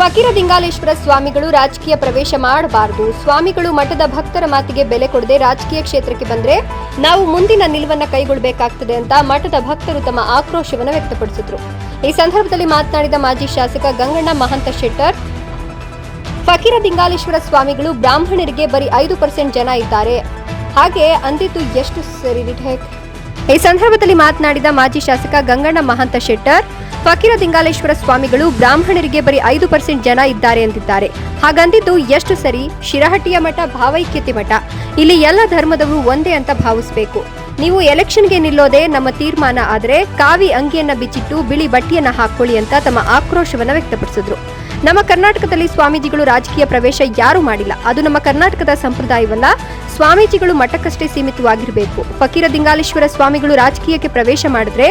ಫಕೀರ ದಿಂಗಾಲೇಶ್ವರ ಸ್ವಾಮಿಗಳು ರಾಜಕೀಯ ಪ್ರವೇಶ ಮಾಡಬಾರದು. ಸ್ವಾಮಿಗಳು ಮಠದ ಭಕ್ತರ ಮಾತಿಗೆ ಬೆಲೆ ಕೊಡದೆ ರಾಜಕೀಯ ಕ್ಷೇತ್ರಕ್ಕೆ ಬಂದ್ರೆ ನಾವು ಮುಂದಿನ ನಿಲುವನ್ನ ಕೈಗೊಳ್ಳಬೇಕಾಗ್ತದೆ ಅಂತ ಮಠದ ಭಕ್ತರು ತಮ್ಮ ಆಕ್ರೋಶವನ್ನು ವ್ಯಕ್ತಪಡಿಸಿದ್ರು. ಈ ಸಂದರ್ಭದಲ್ಲಿ ಮಾತನಾಡಿದ ಮಾಜಿ ಶಾಸಕ ಗಂಗಣ್ಣ ಮಹಂತ ಶೆಟ್ಟರ್, ಫಕೀರ ದಿಂಗಾಲೇಶ್ವರ ಸ್ವಾಮಿಗಳು ಬ್ರಾಹ್ಮಣರಿಗೆ ಬರೀ ಐದು ಪರ್ಸೆಂಟ್ ಜನ ಇದ್ದಾರೆ. ಹಾಗೆ ಅಂದಿದ್ದು ಎಷ್ಟು ಸರಿ ಈ ಸಂದರ್ಭದಲ್ಲಿ ಮಾತನಾಡಿದ ಮಾಜಿ ಶಾಸಕ ಗಂಗಣ್ಣ ಮಹಂತ ಶೆಟ್ಟರ್ ಫಕೀರ ದಿಂಗಾಲೇಶ್ವರ ಸ್ವಾಮಿಗಳು ಬ್ರಾಹ್ಮಣರಿಗೆ ಬರೀ ಐದು ಪರ್ಸೆಂಟ್ ಜನ ಇದ್ದಾರೆ ಅಂತಿದ್ದಾರೆ ಹಾಗಂದಿದ್ದು ಎಷ್ಟು ಸರಿ? ಶಿರಹಟ್ಟಿಯ ಮಠ ಭಾವೈಕ್ಯತೆ ಮಠ. ಇಲ್ಲಿ ಎಲ್ಲ ಧರ್ಮದವರು ಒಂದೇ ಅಂತ ಭಾವಿಸಬೇಕು. ನೀವು ಎಲೆಕ್ಷನ್ಗೆ ನಿಲ್ಲೋದೇ ನಮ್ಮ ತೀರ್ಮಾನ, ಆದರೆ ಕಾವಿ ಅಂಗಿಯನ್ನ ಬಿಚ್ಚಿಟ್ಟು ಬಿಳಿ ಬಟ್ಟೆಯನ್ನ ಹಾಕೊಳ್ಳಿ ಅಂತ ತಮ್ಮ ಆಕ್ರೋಶವನ್ನ ವ್ಯಕ್ತಪಡಿಸಿದ್ರು. ನಮ್ಮ ಕರ್ನಾಟಕದಲ್ಲಿ ಸ್ವಾಮೀಜಿಗಳು ರಾಜಕೀಯ ಪ್ರವೇಶ ಯಾರೂ ಮಾಡಿಲ್ಲ. ಅದು ನಮ್ಮ ಕರ್ನಾಟಕದ ಸಂಪ್ರದಾಯವಲ್ಲ. ಸ್ವಾಮೀಜಿಗಳು ಮಠಕ್ಕಷ್ಟೇ ಸೀಮಿತವಾಗಿರಬೇಕು. ಫಕೀರ ದಿಂಗಾಲೇಶ್ವರ ಸ್ವಾಮಿಗಳು ರಾಜಕೀಯಕ್ಕೆ ಪ್ರವೇಶ ಮಾಡಿದ್ರೆ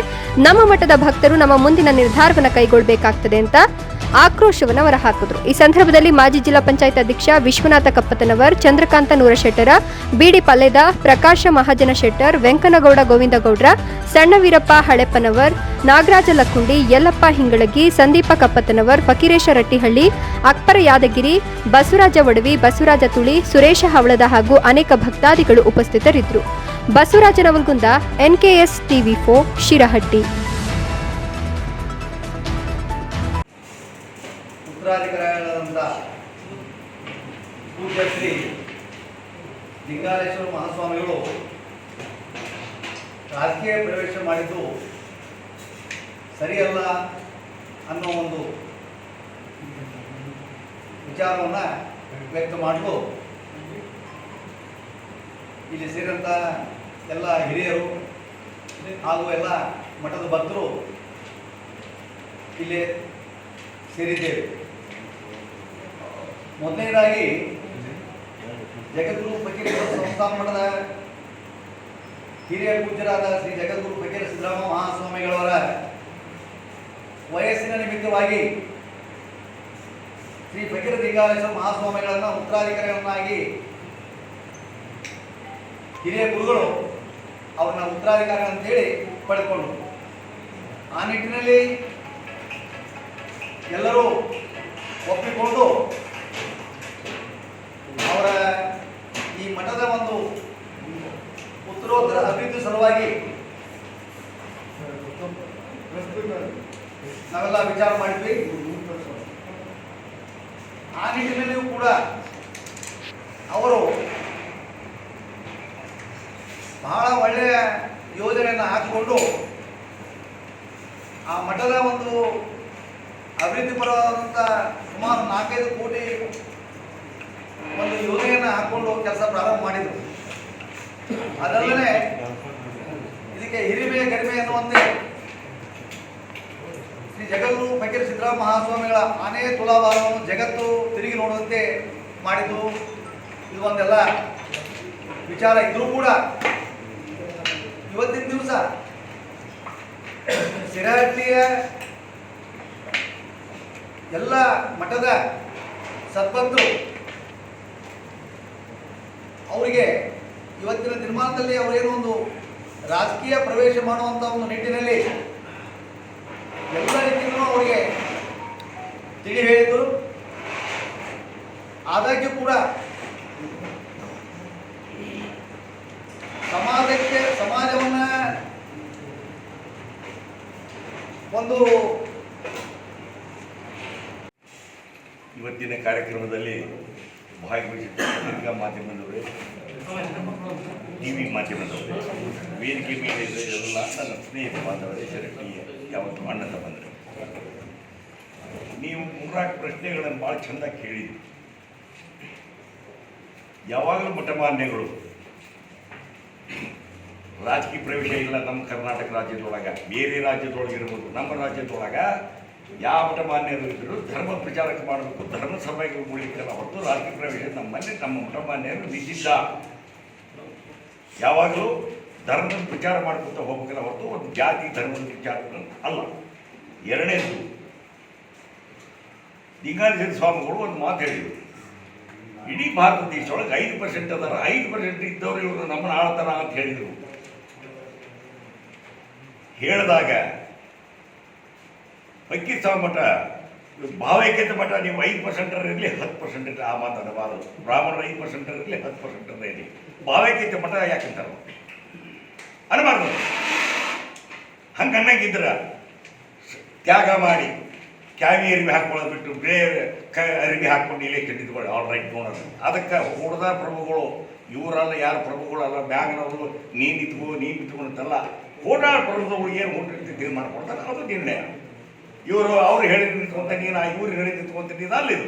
ನಮ್ಮ ಮಠದ ಭಕ್ತರು ನಮ್ಮ ಮುಂದಿನ ನಿರ್ಧಾರವನ್ನು ಕೈಗೊಳ್ಳಬೇಕಾಗ್ತದೆ ಅಂತ ಆಕ್ರೋಶವನ್ನು ಹೊರಹಾಕಿದ್ರು. ಈ ಸಂದರ್ಭದಲ್ಲಿ ಮಾಜಿ ಜಿಲ್ಲಾ ಪಂಚಾಯತ್ ಅಧ್ಯಕ್ಷ ವಿಶ್ವನಾಥ ಕಪ್ಪತನವರ್, ಚಂದ್ರಕಾಂತ ನೂರಶೆಟ್ಟರ ಬಿಡಿ ಪಲ್ಲೆದ ಪ್ರಕಾಶ ಮಹಾಜನ ಶೆಟ್ಟರ್ ವೆಂಕನಗೌಡ ಗೋವಿಂದಗೌಡ್ರ ಸಣ್ಣ ವೀರಪ್ಪ ಹಳೆಪ್ಪನವರ್, ನಾಗರಾಜ ಲಕ್ಕುಂಡಿ, ಯಲ್ಲಪ್ಪ ಹಿಂಗಳಗಿ, ಸಂದೀಪ ಕಪ್ಪತನವರ್, ಫಕೀರೇಶ ರಟ್ಟಿಹಳ್ಳಿ ಅಕ್ಬರ ಯಾದಗಿರಿ, ಬಸವರಾಜ ಒಡವಿ, ಬಸವರಾಜ ತುಳಿ, ಸುರೇಶ ಹವಳದ ಹಾಗೂ ಅನೇಕ ಭಕ್ತಾದಿಗಳು ಉಪಸ್ಥಿತರಿದ್ದರು. ಬಸವರಾಜ ನವಲ್ಗುಂದ, ಎನ್ಕೆಎಸ್ ಟಿವಿ ಫೋ ಶಿರಹಟ್ಟಿ. ಉತ್ತರಾಧಿಕಾರಿಗಳಾದಂಥ ಪೂಜ್ಯ ಶ್ರೀ ಲಿಂಗಾಲೇಶ್ವರ ಮಹಾಸ್ವಾಮಿಗಳು ರಾಜಕೀಯ ಪ್ರವೇಶ ಮಾಡಿದ್ದು ಸರಿಯಲ್ಲ ಅನ್ನೋ ಒಂದು ವಿಚಾರವನ್ನು ವ್ಯಕ್ತ ಮಾಡಲು ಇಲ್ಲಿ ಸೇರಿದಂಥ ಎಲ್ಲ ಹಿರಿಯರು ಹಾಗೂ ಎಲ್ಲ ಮಠದ ಭಕ್ತರು ಇಲ್ಲಿ ಸೇರಿದ್ದೇವೆ. ಮೊದಲನೇದಾಗಿ ಜಗದ್ಗುರು ಫಕೀರ ಸಂಸ್ಥಾನ ಮಠದ ಹಿರಿಯ ಪೂಜ್ಯರಾದ ಶ್ರೀ ಜಗದ್ಗುರು ಫಕೀರ ಸಿದ್ದರಾಮ ಮಹಾಸ್ವಾಮಿಗಳವರ ವಯಸ್ಸಿನ ನಿಮಿತ್ತವಾಗಿ ಶ್ರೀ ಫಕೀರ ಲಿಂಗಾಲೇಶ್ವರ ಮಹಾಸ್ವಾಮಿಗಳನ್ನ ಉತ್ತರಾಧಿಕಾರಿಗಳನ್ನಾಗಿ ಹಿರಿಯ ಗುರುಗಳು ಅವ್ರನ್ನ ಉತ್ತರಾಧಿಕಾರಿ ಅಂತೇಳಿ ಪಡ್ಕೊಂಡು ಆ ನಿಟ್ಟಿನಲ್ಲಿ ಎಲ್ಲರೂ ಒಪ್ಪಿಕೊಂಡು ಅವರ ಈ ಮಠದ ಒಂದು ಉತ್ತರೋತ್ತರ ಅಭಿವೃದ್ಧಿ ಸಲುವಾಗಿ ನಾವೆಲ್ಲ ವಿಚಾರ ಮಾಡಿದ್ವಿ. ಆ ನಿಟ್ಟಿನಲ್ಲಿಯೂ ಕೂಡ ಅವರು ಬಹಳ ಒಳ್ಳೆಯ ಯೋಜನೆಯನ್ನು ಹಾಕಿಕೊಂಡು ಆ ಮಠದ ಒಂದು ಅಭಿವೃದ್ಧಿ ಪರವಾದಂಥ ಸುಮಾರು ನಾಲ್ಕೈದು ಕೋಟಿ ಹಾಕೊಂಡು ಕೆಲಸ ಪ್ರಾರಂಭ ಮಾಡಿದ್ರು. ಅದಲ್ಲದೆ ಇದಕ್ಕೆ ಹಿರಿಮೆ, ಗರಿಮೆ ಎನ್ನುವಂತೆ ಶ್ರೀ ಜಗದ್ಗುರು ಫಕೀರ್ ಸಿದ್ದರಾಮ ಮಹಾಸ್ವಾಮಿಗಳ ಆನೆ ತುಲಾಭಾರವನ್ನು ಜಗತ್ತು ತಿರುಗಿ ನೋಡುವಂತೆ ಮಾಡಿದ್ದು. ಇದು ಒಂದೆಲ್ಲ ವಿಚಾರ ಇದ್ರೂ ಕೂಡ ಇವತ್ತಿನ ದಿವಸ ಸಿರಹಟ್ಟಿಯ ಎಲ್ಲ ಮಠದ ಸದ್ಭಕ್ತರು ಅವರಿಗೆ ಇವತ್ತಿನ ದಿನಮಾನದಲ್ಲಿ ಅವರೇನೋ ಒಂದು ರಾಜಕೀಯ ಪ್ರವೇಶ ಮಾಡುವಂಥ ಒಂದು ನಿಟ್ಟಿನಲ್ಲಿ ಎಲ್ಲ ರೀತಿಯಲ್ಲೂ ಅವರಿಗೆ ತಿಳಿ ಹೇಳಿದರು ಆದಾಗ್ಯೂ ಕೂಡ ಸಮಾಜಕ್ಕೆ, ಸಮಾಜವನ್ನು ಒಂದು ಇವತ್ತಿನ ಕಾರ್ಯಕ್ರಮದಲ್ಲಿ ಭಾಗವಹಿಸಿದ ಪತ್ರಿಕಾ ಮಾಧ್ಯಮದವರೇ ಟಿ ವಿ ಮಾಧ್ಯಮದವರೇ, ವೇದಿಕೆ ಮೇಲೆ ಎಲ್ಲ ನನ್ನ ಸ್ನೇಹಿತ ಬಾಂಧವರೇ ಶರಟ್ಟಿಯ ಯಾವತ್ತು ಅಣ್ಣ ಬಂದರೆ ನೀವು ಮೂರ್ನಾಲ್ಕು ಪ್ರಶ್ನೆಗಳನ್ನು ಭಾಳ ಚೆಂದ ಕೇಳಿದ್ರಿ. ಯಾವಾಗಲೂ ಮಠಮಾನ್ಯಗಳು ರಾಜಕೀಯ ಪ್ರವೇಶ ಇಲ್ಲ ನಮ್ಮ ಕರ್ನಾಟಕ ರಾಜ್ಯದೊಳಗೆ. ಬೇರೆ ರಾಜ್ಯದೊಳಗೆ ಇರ್ಬೋದು ನಮ್ಮ ರಾಜ್ಯದೊಳಗೆ ಯಾವ ಮಠಮಾನ್ಯರು ಇದ್ದರೂ ಧರ್ಮ ಪ್ರಚಾರಕ್ಕೆ ಮಾಡಬೇಕು, ಧರ್ಮ ಸಭೆಗೆ ಉಳಿಲಿಕ್ಕೆಲ್ಲ ಹೊರತು ರಾಜಕೀಯ ಪ್ರವೇಶ ನಮ್ಮಲ್ಲಿ ನಮ್ಮ ಮಠಮಾನ್ಯರು ನಿಜಿಲ್ಲ ಯಾವಾಗಲೂ ಧರ್ಮದ ಪ್ರಚಾರ ಮಾಡ್ಕೊತ ಹೋಗ್ಬೇಕಲ್ಲ ಹೊರತು ಒಂದು ಜಾತಿ ಧರ್ಮದ ವಿಚಾರ ಅಲ್ಲ. ಎರಡನೇದು ಲಿಂಗಾಲೇಶ್ವರ ಸ್ವಾಮಿಗಳು ಒಂದು ಮಾತು ಹೇಳಿದರು. ಇಡೀ ಭಾರತ ದೇಶದೊಳಗೆ ಐದು ಪರ್ಸೆಂಟ್ ಅದಾರ, ಐದು ಪರ್ಸೆಂಟ್ ಇದ್ದವರು ಇವರು ನಮ್ಮನ್ನ ಆಳ್ತಾರ ಅಂತ ಹೇಳಿದರು. ಹೇಳಿದಾಗ ಮಠ, ಭಾವೈಕ್ಯತೆ ಮಠ, ನೀವು ಐದು ಪರ್ಸೆಂಟರ್ ಇರಲಿ, ಹತ್ತು ಪರ್ಸೆಂಟ್ ಆ ಮಾತಾಡಬಾರದು ಬ್ರಾಹ್ಮಣರು ಐದು ಪರ್ಸೆಂಟರ್ ಇರಲಿ, ಹತ್ತು ಪರ್ಸೆಂಟರ್ ಇರಲಿ ಭಾವೈಕ್ಯತೆ ಯಾಕೆ ಅಂತಾರೆ ಅನ್ಬಾರ್ದು ಹಂಗೆ ಅನ್ನಂಗಿದ್ರ ತ್ಯಾಗ ಮಾಡಿ ಕ್ಯಾವಿ ಅರಿವಿ ಹಾಕೊಳ್ಳೋದು ಬಿಟ್ಟು ಬೇರೆ ಕ ಅರಿವಿ ಹಾಕೊಂಡು ಇಲ್ಲೇ ಕೆಟ್ಟಿದ್ಕೊಳ್ಳಿ. ಆಲ್ ರೈಟ್ ನೋಡೋದು ಅದಕ್ಕೆ ಹೊಡೆದ ಪ್ರಭುಗಳು, ಇವರಲ್ಲ ಯಾರು ಪ್ರಭುಗಳಲ್ಲ ಬ್ಯಾಂಗ್ನವರು ನೀನು ನಿಂತ್ಕೋ ನೀನು ನಿಂತ್ಕೊಂಡಂತಲ್ಲ ಓಡಾಡ ಪ್ರಭುಗಳು ಏನು ತೀರ್ಮಾನ ಕೊಡ್ತಾರೆ? ಅದು ನಿರ್ಣಯ. ಇವರು ಅವ್ರು ಹೇಳಿದ್ ನಿಂತ್ಕೊಂತ ನೀನು, ಇವ್ರು ಹೇಳಿದ್ ನಿಂತ್ಕೊಂತ ನೀನು, ಅಲ್ಲಿ ಇದು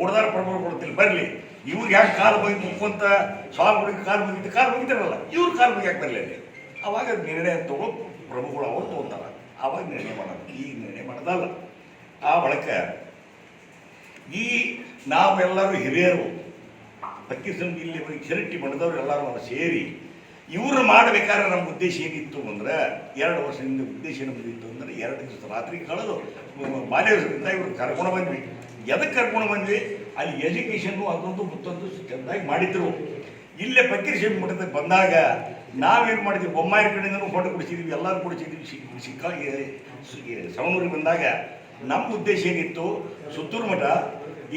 ಓಡದಾರ ಪ್ರಮಾಣ ಕೊಡ್ತಿಲ್ಲ. ಬರಲಿ. ಇವ್ರಿಗೆ ಯಾಕೆ ಕಾಲು ಮುಕ್ಕಂತ ಮುಕ್ಕೊಂತ ಸ್ವಾಮಿಗಳಿಗೆ ಕಾಲು ಮುಗಿತು ಕಾಲು ಮುಗಿತಾರಲ್ಲ ಇವ್ರ ಕಾಲು ಮುಗಿಯಾಕೆ ಬರಲಿ ಅಲ್ಲಿ. ಅವಾಗ ನಿರ್ಣಯ ತಗೋ ಪ್ರಭುಗಳು ಅವರು ತಗೋತಾರ. ಆವಾಗ ನಿರ್ಣಯ ಮಾಡೋದು. ಈ ನಿರ್ಣಯ ಮಾಡೋದಲ್ಲ. ಆ ಬಳಿಕ ಈ ನಾವೆಲ್ಲರೂ ಹಿರಿಯರು ಅಕ್ಕಿ ಸಂಘ ಇಲ್ಲಿ ಶರಟ್ಟಿ ಮಠದವ್ರು ಎಲ್ಲರೂ ಸೇರಿ ಇವರು ಮಾಡಬೇಕಾದ್ರೆ ನಮ್ಮ ಉದ್ದೇಶ ಏನಿತ್ತು ಅಂದ್ರೆ, ಎರಡು ವರ್ಷದಿಂದ ಉದ್ದೇಶ ನಮ್ಮದಿತ್ತು ಅಂದ್ರೆ, ಎರಡು ದಿವಸ ರಾತ್ರಿ ಕಳೆದು ಬಾಲ್ಯದಿಂದ ಇವರು ಕರ್ಕೊಂಡು ಬಂದ್ವಿ. ಎದಕ್ಕೆ ಕರ್ಕೊಂಡು ಬಂದ್ವಿ? ಅಲ್ಲಿ ಎಜುಕೇಷನ್ನು ಅದೊಂದು ಮತ್ತೊಂದು ಚೆಂದಾಗಿ ಮಾಡಿದ್ರು. ಇಲ್ಲೇ ಫಕೀರ್ ಮಠಕ್ಕೆ ಬಂದಾಗ ನಾವೇನು ಮಾಡಿದ್ವಿ? ಬೊಮ್ಮಾಯಿ ಕಡೆಯಿಂದನೂ ಫೋಟೋ ಕೊಡಿಸಿದ್ವಿ, ಎಲ್ಲರೂ ಕೊಡಿಸಿದ್ವಿ. ಸಿಕ್ಕ ಸವಣೂರಿಗೆ ಬಂದಾಗ ನಮ್ಮ ಉದ್ದೇಶ ಏನಿತ್ತು? ಸುತ್ತೂರು ಮಠ,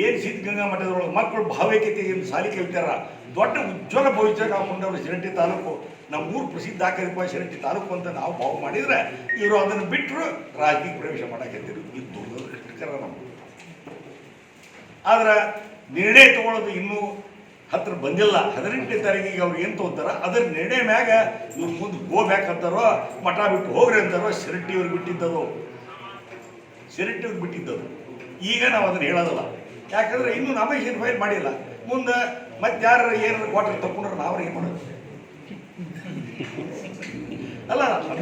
ಏನು ಸಿದ್ಧಗಂಗಾ ಮಠದೊಳಗೆ ಮಕ್ಕಳು ಭಾವೈಕ್ಯತೆಯಿಂದ ಸಾಲಿ ಕೇಳ್ತಾರ? ದೊಡ್ಡ ಉಜ್ವಲ ಭವಿಷ್ಯ ನಾವು ಕೊಂಡವರು ಶಿರಟ್ಟಿ ತಾಲೂಕು. ನಮ್ಮ ಊರು ಪ್ರಸಿದ್ಧ ಆಕರಿಪ ಶಿರಟ್ಟಿ ತಾಲೂಕು ಅಂತ ನಾವು ಭಾವ ಮಾಡಿದ್ರೆ ಇವರು ಅದನ್ನು ಬಿಟ್ಟರು ರಾಜಕೀಯ ಪ್ರವೇಶ ಮಾಡಾಕತ್ತಿರು ಇದು ದುರ್ದೃಷ್ಟಕರ ನಮ್ಮ ಆದ್ರೆ ನಿರ್ಣಯ ತಗೊಳ್ಳೋದು ಇನ್ನೂ ಹತ್ರ ಬಂದಿಲ್ಲ. ಹದಿನೆಂಟನೇ ತಾರೀಕಿಗೆ ಅವ್ರು ಏನು ತಗೋತಾರ? ಅದರ ನಿರ್ಣಯ ಮ್ಯಾಗ ಇವ್ರು ಮುಂದೆ ಗೋ ಬ್ಯಾಕ್ ಅಂತಾರೋ ಮಠ ಬಿಟ್ಟು ಹೋಗ್ರಿ ಅಂತಾರೋ ಶಿರಟ್ಟಿ ಅವ್ರಿಗೆ ಬಿಟ್ಟಿದ್ದದು. ಅವ್ರಿಗೆ ಬಿಟ್ಟಿದ್ದದು. ಈಗ ನಾವು ಅದನ್ನು ಹೇಳೋದಲ್ಲ. ಯಾಕಂದ್ರೆ ಇನ್ನೂ ನಾಮಿನೇಷನ್ ಫೈಲ್ ಮಾಡಿಲ್ಲ. ಮುಂದೆ ಮತ್ತೆ ಯಾರು ಏನಾರು ಕ್ವಾರ್ಟರ್ ತಗೊಂಡ್ರೆ ನಾವು ಏನು ಮಾಡೋದು? ಅಲ್ಲ